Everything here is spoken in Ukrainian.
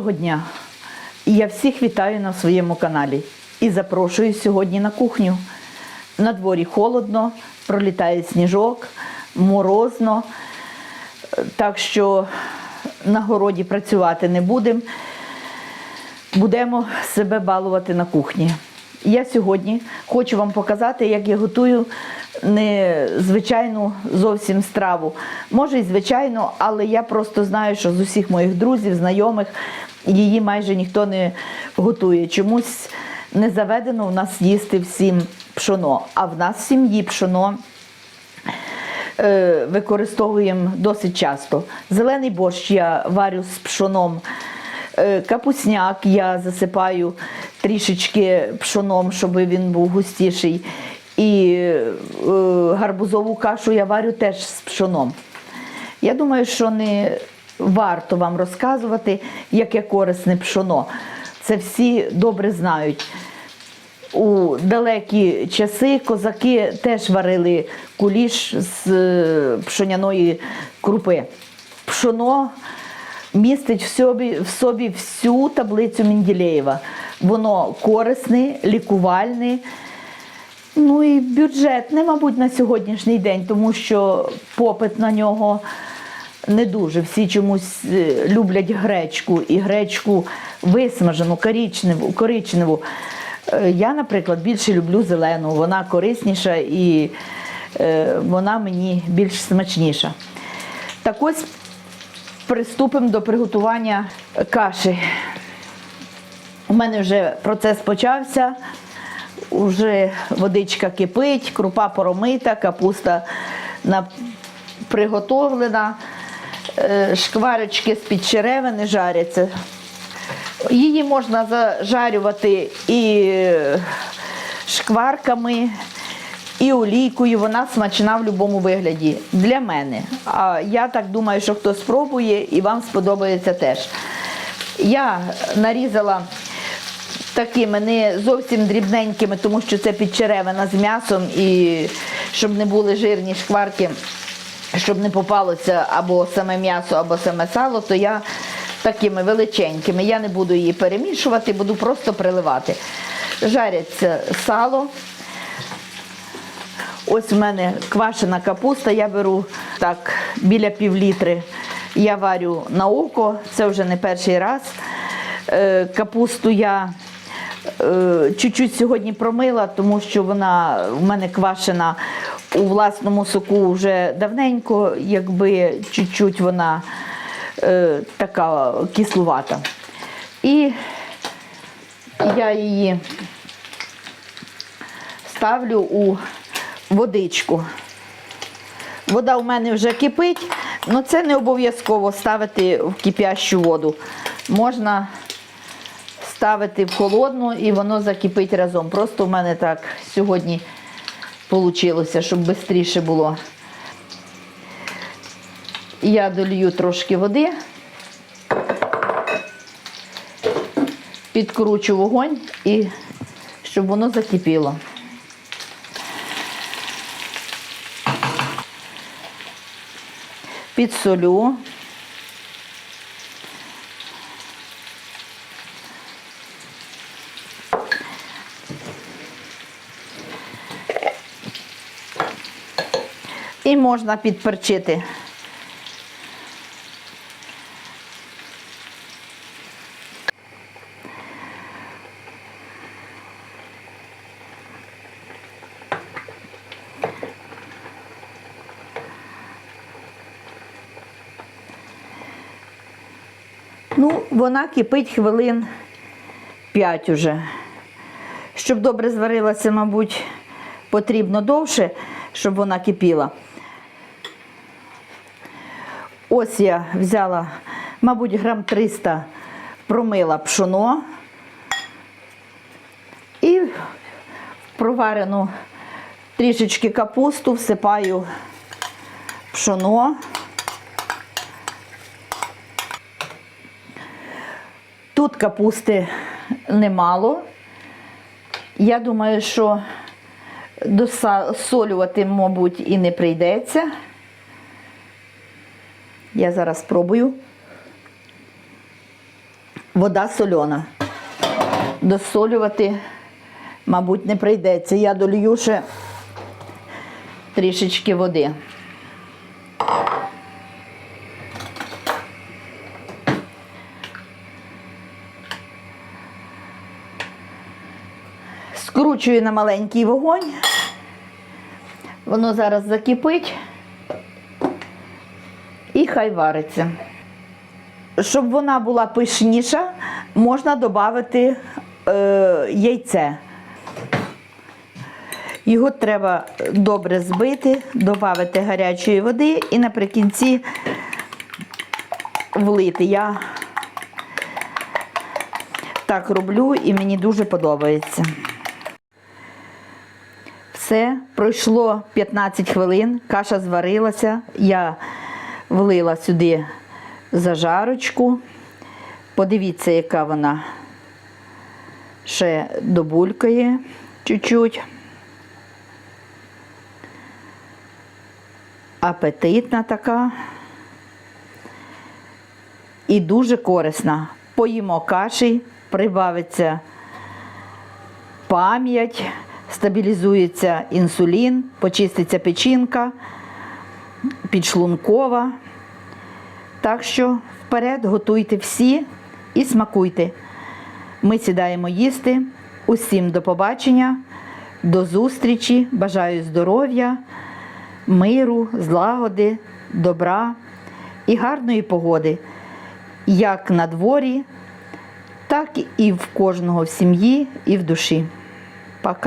Доброго дня! Я всіх вітаю на своєму каналі і запрошую сьогодні на кухню. На дворі холодно, пролітає сніжок, морозно, так що на городі працювати не будемо. Будемо себе балувати на кухні. Я сьогодні хочу вам показати, як я готую незвичайну зовсім страву. Може і звичайну, але я просто знаю, що з усіх моїх друзів, знайомих її майже ніхто не готує. Чомусь не заведено у нас їсти всім пшоно. А в нас в сім'ї пшоно е, використовуємо досить часто. Зелений борщ я варю з пшоном. Е, Капусняк я засипаю трішечки пшоном, щоб він був густіший. І е, гарбузову кашу я варю теж з пшоном. Я думаю, що не варто вам розказувати, яке корисне пшоно. Це всі добре знають. У далекі часи козаки теж варили куліш з е, пшоняної крупи. Пшоно містить в собі, в собі всю таблицю Менділеєва. Воно корисне, лікувальне, ну і бюджетне, мабуть, на сьогоднішній день, тому що попит на нього не дуже. Всі чомусь е, люблять гречку і гречку висмажену, коричневу. коричневу. Е, Я, наприклад, більше люблю зелену, вона корисніша і е, вона мені більш смачніша. Так ось приступимо до приготування каші. У мене вже процес почався, вже водичка кипить, крупа поромита, капуста приготовлена, шкварочки з-під черевини жаряться. Її можна зажарювати і е, шкварками, і олійкою. Вона смачна в будь-якому вигляді для мене. А я так думаю, що хто спробує і вам сподобається теж. Я нарізала такими не зовсім дрібненькими, тому що це підчеревина з м'ясом і щоб не були жирні шкварки, щоб не попалося або саме м'ясо, або саме сало, то я такими величенькими. Я не буду її перемішувати, буду просто приливати. Жаряться сало. Ось в мене квашена капуста, я беру так біля пів літри. Я варю на око, це вже не перший раз. Е, Капусту я е, чуть-чуть сьогодні промила, тому що вона в мене квашена у власному соку вже давненько, якби чуть-чуть вона е, така кислувата. І я її ставлю у водичку. Вода у мене вже кипить, але це не обов'язково ставити в кипящу воду. Можна ставити в холодну і воно закипить разом. Просто в мене так сьогодні вийшло, щоб швидше було. Я долью трошки води, підкручу вогонь і щоб воно закипіло. Підсолю. І можна підперчити. Ну, вона кипить хвилин 5 уже. Щоб добре зварилася, мабуть, потрібно довше, щоб вона кипіла. Ось я взяла, мабуть, грам 300 промила пшоно і в проварену трішечки капусту всипаю пшоно. Тут капусти немало. Я думаю, що досолювати, мабуть, і не прийдеться. Я зараз спробую. Вода сольона. Досолювати, мабуть, не прийдеться. Я долью ще трішечки води. Скручую на маленький вогонь. Воно зараз закипить хай вариться. Щоб вона була пишніша, можна додати е, яйце. Його треба добре збити, додати гарячої води і наприкінці влити. Я так роблю і мені дуже подобається. Все, пройшло 15 хвилин, каша зварилася, я влила сюди зажарочку. Подивіться, яка вона ще добулькає чуть-чуть. Апетитна така і дуже корисна. Поїмо каші, прибавиться пам'ять, стабілізується інсулін, почиститься печінка, підшлункова. Так що вперед готуйте всі і смакуйте. Ми сідаємо їсти. Усім до побачення, до зустрічі. Бажаю здоров'я, миру, злагоди, добра і гарної погоди, як на дворі, так і в кожного в сім'ї і в душі. Пока.